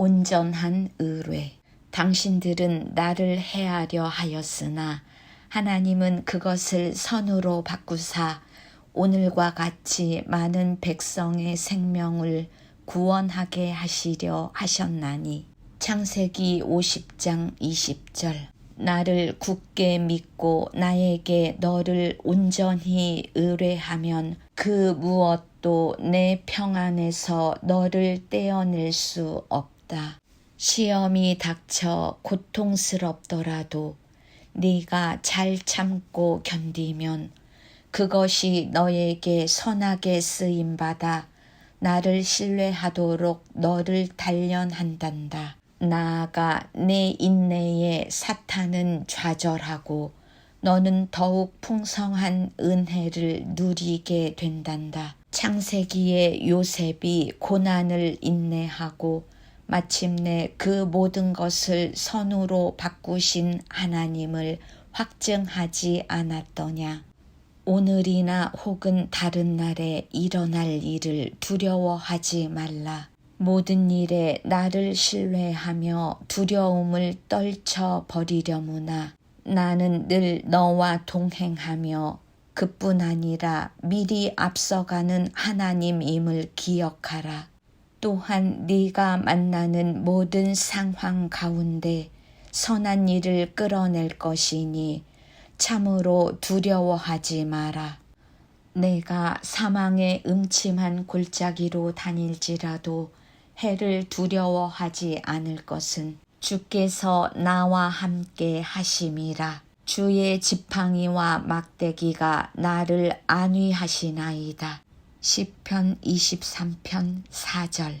온전한 의뢰. 당신들은 나를 해하려 하였으나 하나님은 그것을 선으로 바꾸사 오늘과 같이 많은 백성의 생명을 구원하게 하시려 하셨나니. 창세기 50장 20절. 나를 굳게 믿고 나에게 너를 온전히 의뢰하면 그 무엇도 내 평안에서 너를 떼어낼 수 없 다. 시험이 닥쳐 고통스럽더라도 네가 잘 참고 견디면 그것이 너에게 선하게 쓰임 받아 나를 신뢰하도록 너를 단련한단다. 나아가 내 인내에 사탄은 좌절하고 너는 더욱 풍성한 은혜를 누리게 된단다. 창세기의 요셉이 고난을 인내하고 마침내 그 모든 것을 선으로 바꾸신 하나님을 확증하지 않았더냐. 오늘이나 혹은 다른 날에 일어날 일을 두려워하지 말라. 모든 일에 나를 신뢰하며 두려움을 떨쳐 버리려무나 나는 늘 너와 동행하며 그뿐 아니라 미리 앞서가는 하나님임을 기억하라. 또한 네가 만나는 모든 상황 가운데 선한 일을 끌어낼 것이니 참으로 두려워하지 마라. 내가 사망의 음침한 골짜기로 다닐지라도 해를 두려워하지 않을 것은 주께서 나와 함께 하심이라. 주의 지팡이와 막대기가 나를 안위하시나이다. 시편 23편 4절